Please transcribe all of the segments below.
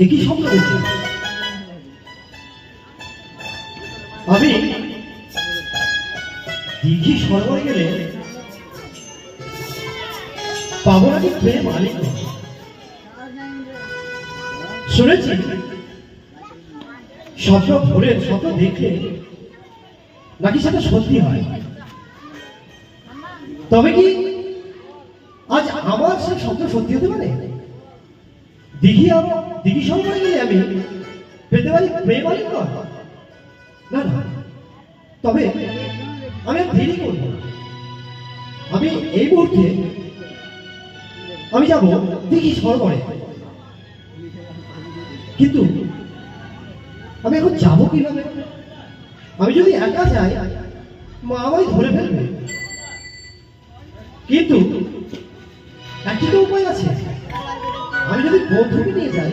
একই স্বপ্ন দেখছি আমি দিঘি সরোবরে গেলে পাবো নাকি প্রেম আলিঙ্গ শুনেছি। স্বপ্ন ভোরের স্বপ্ন দেখলে নাকি সেটা সত্যি হয়? তবে কি আজ আমার সে স্বপ্ন সত্যি হতে পারে? দিঘি দিঘি গেলে আমি পেতে পারি প্রেম আলিঙ্গ না না। তবে আমি দেরি করব। আমি এই মুহূর্তে আমি যাব দিঘি সরোবরে। কিন্তু আমি এখন যাব কীভাবে? আমি যদি একা যাই, মা আমায় ধরে ফেলবে। কিন্তু একটি তো উপায় আছে। যদি বন্ধুকে নিয়ে যাই,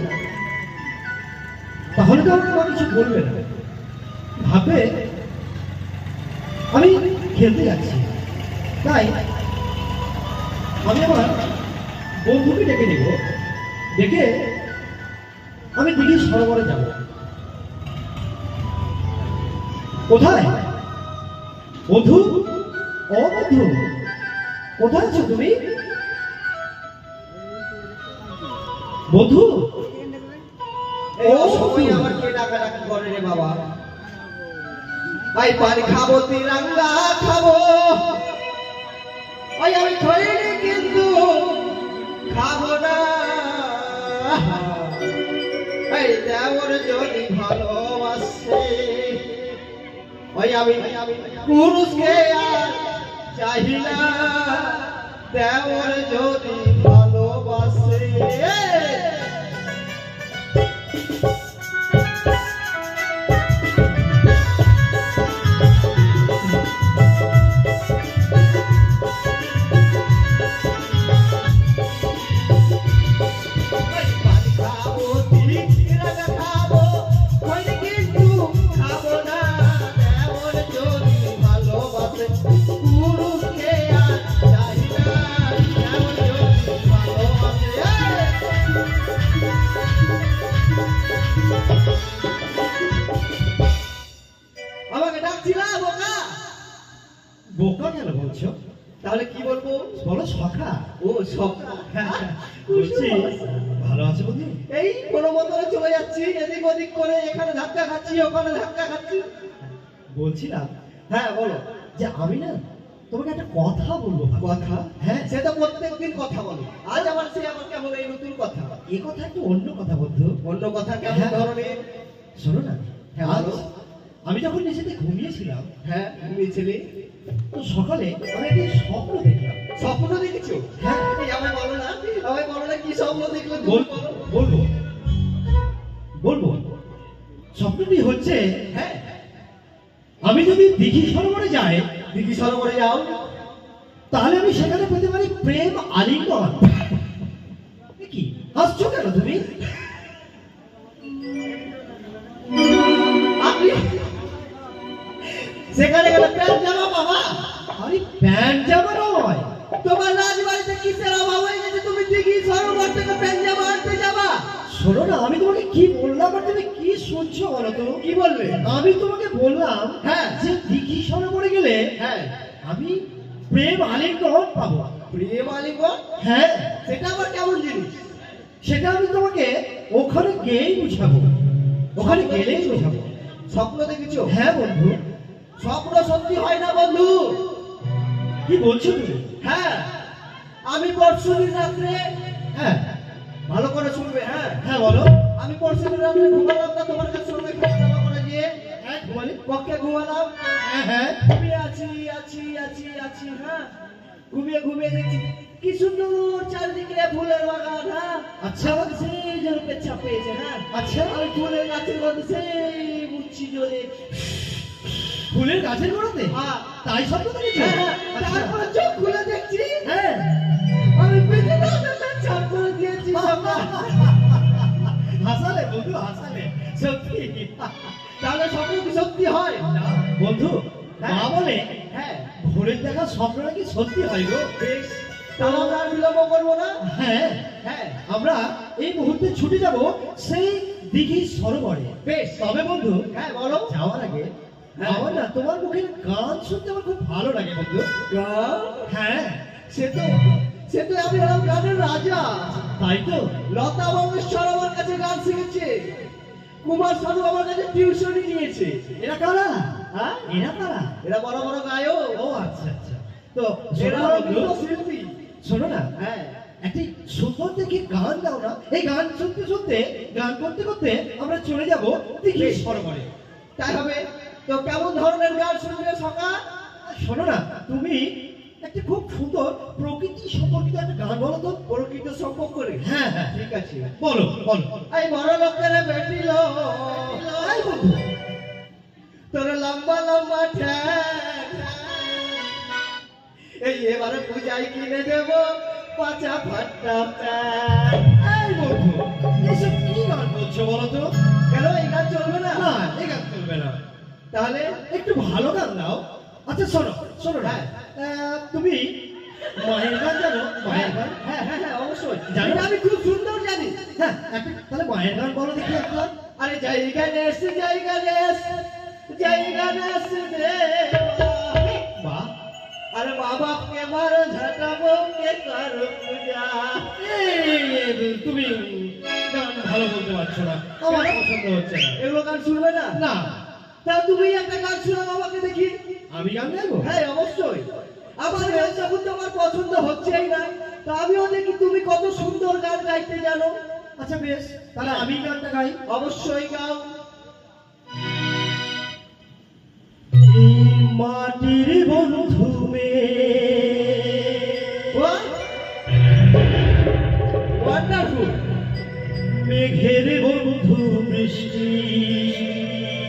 তাহলে তো আমাকে কিছু বলবে না। ভাববে আমি খেলতে যাচ্ছি। তাই আমি আমার বন্ধুকে ডেকে নিব। ডেকে আমি দিঘি সরোবরে যাব। কোথায়? বন্ধু? ও কোথায় আছো তুমি? বন্ধু? ও সবাই আমার কে ডাকাডাকি করে রে বাবা? ভাই পানি খাব তিরাঙ্গা খাব। ওই আমি খৈনি কিন্তু খাব না। এই দেওর যদি ভালোবাসে ওই আমি পুরুষকে আর চাহি না। দেওর যদি ভালোবাসে মতনে চলে যাচ্ছি এদিক ওদিক করে এখানে ধাক্কা খাচ্ছি ওখানে ধাক্কা খাচ্ছি। বলছিলাম হ্যাঁ বলো। যে আমি না তোমাকে একটা কথা বলব কথা? হ্যাঁ সে তো প্রত্যেকদিন কথা বলো। আজ আমার সে আমার কেমন এই নতুন কথা? এ কথা একটু অন্য কথা বন্ধু। অন্য কথা কেমন হ্যাঁ। ধরনের? শোনো না। হ্যাঁ, আমি যখন নিচেতে ঘুমিয়েছিলাম হ্যাঁ ঘুমিয়েছিলি? তো সকালে আমি একটি স্বপ্ন দেখলাম। স্বপ্ন দেখেছ? হ্যাঁ। আমায় বলো না আমায় বলো না কি স্বপ্ন দেখলে বলব বলব। বলব স্বপ্নটি হচ্ছে হ্যাঁ আমি যদি দিঘি সরোবরে যাই দিঘি সরোবরে যাও। তাহলে আমি সেখানে পেতে পারি প্রেম আলিঙ্গন। কি হাসছো কেন তুমি? সেখানে গেলে প্যান্ট জামা বাবা আরে প্যান্ট জামা নয়। তোমার রাজবাড়িতে কিসের অভাব হয়ে গেছে? তুমি দিঘি সরোবর থেকে প্যান্ট জামা আনতে যাবা শোনো না আমি তোমাকে কি বললাম আর তুমি কি শুনছো বলো তো? কি বলবে আমি তোমাকে বললাম হ্যাঁ। যে দিঘি সরোবরে গেলে হ্যাঁ। আমি প্রেম আলিঙ্গন পাবো। প্রিয় মালিক হ্যাঁ। সেটা আবার কেমন জিনিস? সেটা আমি তোমাকে ওখানে গিয়েই বুঝাবো। ওখানে গেলেই বুঝাবো। স্বপ্ন দেখেছ? হ্যাঁ বন্ধু। স্বপ্ন সত্যি হয় না বন্ধু? কি বলছো তুমি? হ্যাঁ। আমি পরশু রাত্রে হ্যাঁ। ভালো করে শুনবে হ্যাঁ? হ্যাঁ বলো। আমি পরশু রাত্রে ঘুমালাম না তোমার কাছে সঙ্গে দাওয়া করে গিয়ে। হ্যাঁ ঘুমালে পক্ষে ঘুমালাম। হ্যাঁ হ্যাঁ। ঘুমিয়ে আছি আছি আছি আছি হ্যাঁ? ঘুমিয়ে ঘুমিয়ে দেখছি কি সুন্দর চারিদিকে ফুলের বাগান হ্যাঁ? আচ্ছা। আমাকে সেই পেচ্ছা পেয়েছে হ্যাঁ? আচ্ছা। আমি ফুলের গাছের মধ্যে সেই বুঝছি জোরে ফুলের গাছের গোড়াতে হ্যাঁ। তাই শব্দ করেছ? হ্যাঁ, হ্যাঁ, আচ্ছা। তারপরে চোখ খুলে দেখছি হ্যাঁ। আমি পেটে হাসালে বন্ধু হাসালে। সত্যি। তাহলে স্বপ্ন কি সত্যি হয়? বন্ধু মা বলে হ্যাঁ। ভোরের দেখা স্বপ্ন নাকি সত্যি হয় গো? তাহলে আমরা বিলম্ব করব না? হ্যাঁ। হ্যাঁ। আমরা এই মুহূর্তে ছুটে যাব সেই দিঘি সরোবরে। বেশ। তবে বন্ধু হ্যাঁ বলো। যাওয়ার আগে। আমার না তোমার মুখের গান শুনতে আমার খুব ভালো লাগে বন্ধু। গান? হ্যাঁ। সে তো সে তো আমি হলাম গানের রাজা। তাই তো। লতা মঙ্গেশকর আমার কাছে গান শিখেছে। কুমার শানু আমার কাছে টিউশনই নিয়েছে। এরা কারা? হ্যাঁ? এরা কারা? এরা বড় বড় গায়ক। ও আচ্ছা আচ্ছা। তো এরা হলো শিল্পী। শোনো না। হ্যাঁ। একটি সুন্দর দেখে গান দাও না। এই গান শুনতে শুনতে গান করতে করতে আমরা চলে যাব দিঘি। সরোবরে তাই হবে। তো কেমন ধরনের গান শুনবে সকাল? শোনো না তুমি একটি খুব সুন্দর প্রকৃতি সম্পর্কিত একটা গান বলো তো? প্রকৃত সম্পর্ক। করে হ্যাঁ হ্যাঁ। ঠিক আছে। বলো বলো। এই বড় লোকের বেটিল। এই বন্ধু তোর লম্বা লম্বা এই এবারে পূজায় কিনে দেব পাঁচা ফাট্টা। এই বন্ধু এসব কি গান বলছো বলো তো? কেন এই গান চলবে না? না এই গান চলবে না। তাহলে একটু ভালো গান দাও আচ্ছা শোনো শোনো হ্যাঁ। তুমি জানো হ্যাঁ হ্যাঁ হ্যাঁ অবশ্যই। জানো? আমি খুব সুন্দর জানি। হ্যাঁ তাহলে বলো দেখি আরে জয় গণেশ জয় গণেশ জয় গণেশ বাহ আরে মা বাপকে মারো ঝাঁটাবো কে করো পূজা? তুমি গান ভালো বলতে পারছ না। আমার পছন্দ হচ্ছে না? এগুলো গান শুনবে না? না। তা তুমি একটা গান শোনাও আমাকে দেখি। আমি গান গাইবো? হ্যাঁ অবশ্যই। আমার যখন তো আমার পছন্দ হচ্ছেই না। তা আমিও দেখি তুমি কত সুন্দর গান গাইতে জানো। আচ্ছা বেশ তাহলে আমি গানটা গাই। অবশ্যই গাও। মাটির বন্ধু ওয়ান্ডারফুল মেঘের বন্ধু বৃষ্টি।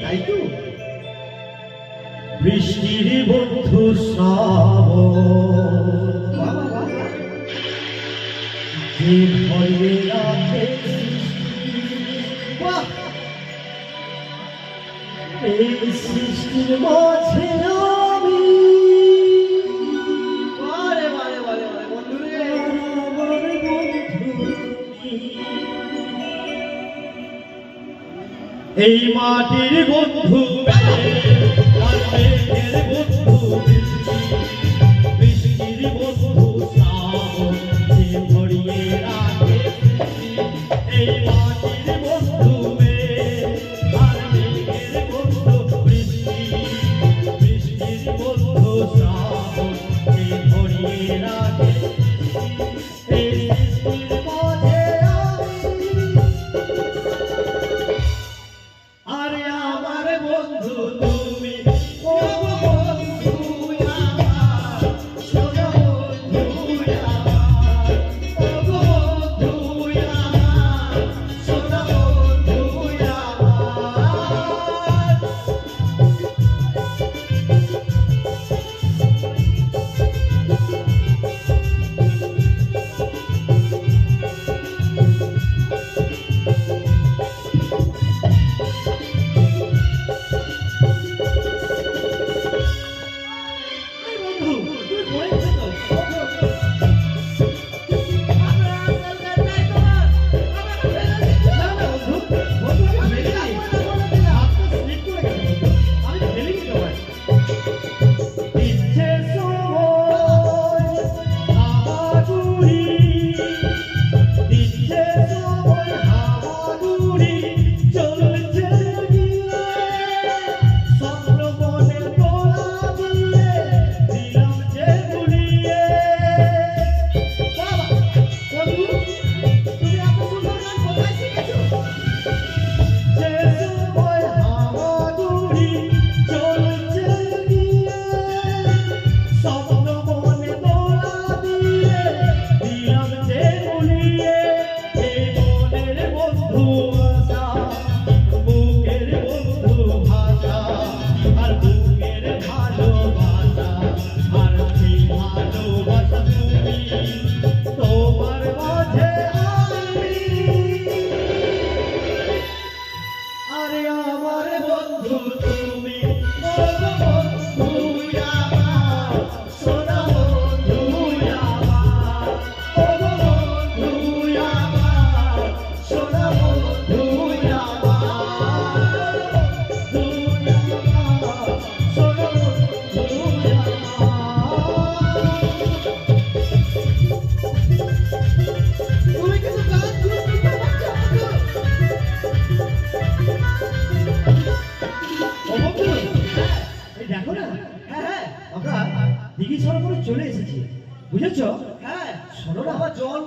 তাই তো। বৃষ্টির বন্ধু শ্রাবণ যে ভয়ে রাখে এই সৃষ্টির মাঝে আমি এই মাটির বন্ধু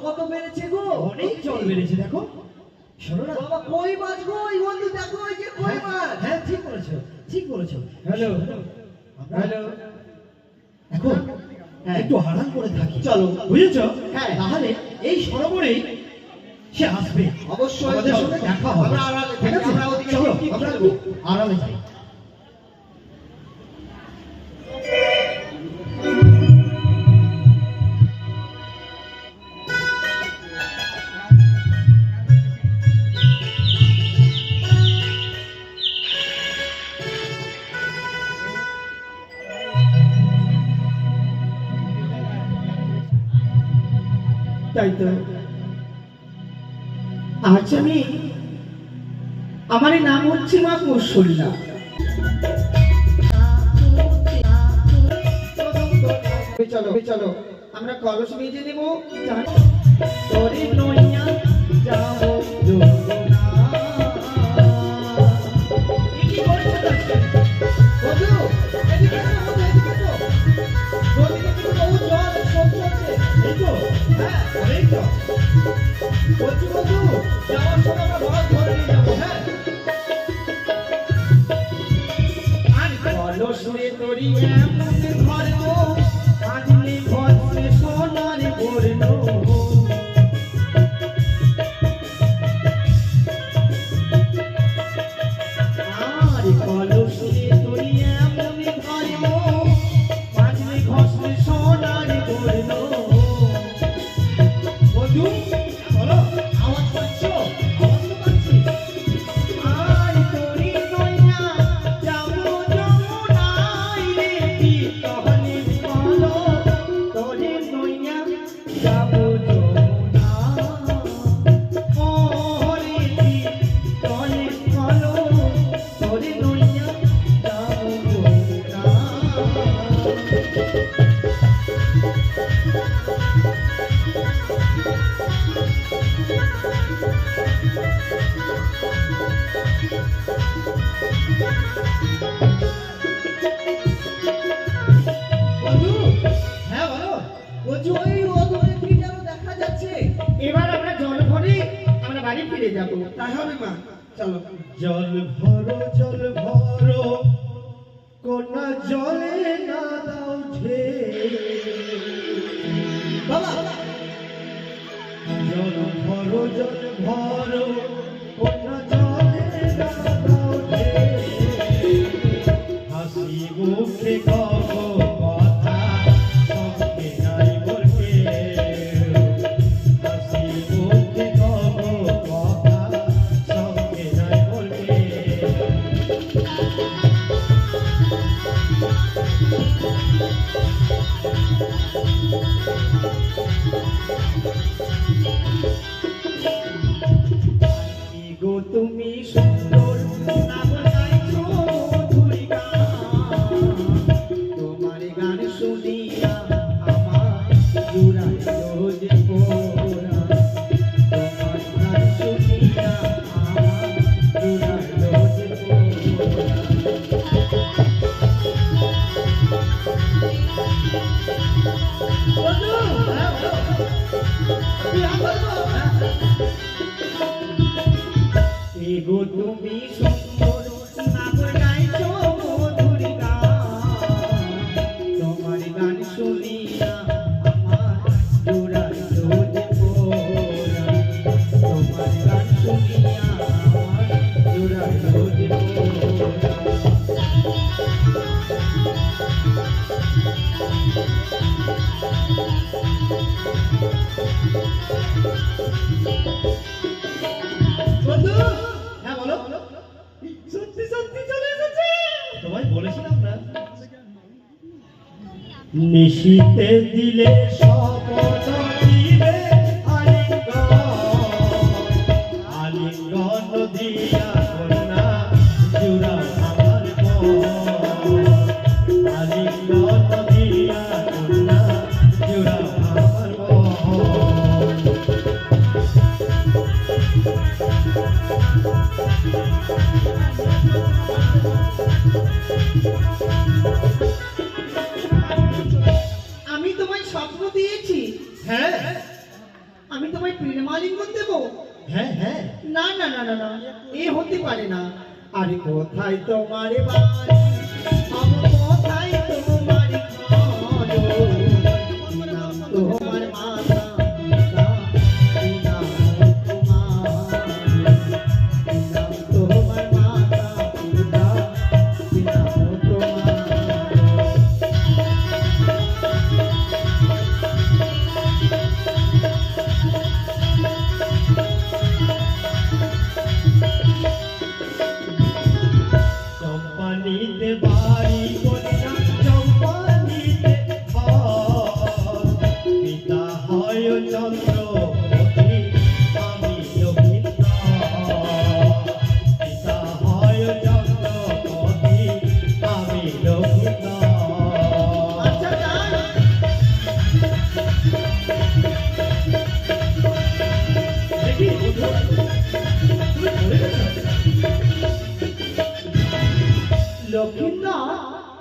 কত বেড়েছে গো? অনেক জল বেড়েছে দেখো। শোনো না। বাবা কই মাছ গো? এই বন্ধু দেখো এই যে কই হ্যাঁ, মাছ। হ্যাঁ ঠিক বলেছ ঠিক বলেছ। হ্যালো। হ্যালো। এখন হ্যাঁ। একটু আড়াল করে থাকি। চলো। বুঝেছ? হ্যাঁ। তাহলে এই সরোবরেই সে আসবে। অবশ্যই আমাদের সঙ্গে দেখা হবে। আমরা আড়ালে আমরা ওদিকে চলো আমরা আড়ালে যাই। তাই তো আজ আমি আমার নাম হচ্ছে মা কৌশল্যা। চলো চলো আমরা কলস নিয়ে নেব। যাব। হবে মা চলো। জল ভরো জল ভরো কোন জলে না দাও ঢে বাবা। জল ভরো জল ভরো কোন জলে গো তুমি সুন্দর তুমি সুন্দর নিশিতে দিলে শপথ আমি তোমায় স্বপ্ন দিয়েছি। হ্যাঁ। আমি তোমায় প্রেমালিঙ্গন দেবো। হ্যাঁ হ্যাঁ। না না না না না এ হতে পারে না। আরে কোথায় তোমার বাড়ি?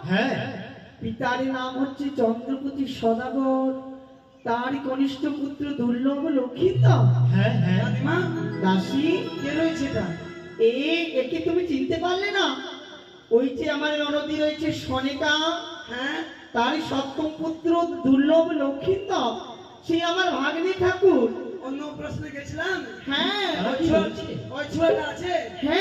হ্যাঁ। পিতার নাম হচ্ছে চন্দ্রপতি সদাগর তার কনিষ্ঠ পুত্র দুর্লভ লক্ষিন্দর হ্যাঁ হ্যাঁ। দাসী কে রয়েছে এটা এ একে তুমি চিনতে পারলে না? ওই যে আমার ননদী রয়েছে সনেকা হ্যাঁ তার সপ্তম পুত্র দুর্লভ লক্ষিন্দর সে আমার ভাগ্নে ঠাকুর। অন্য প্রশ্নে গেছিলাম? হ্যাঁ। ওই ছোট আছে? হ্যাঁ।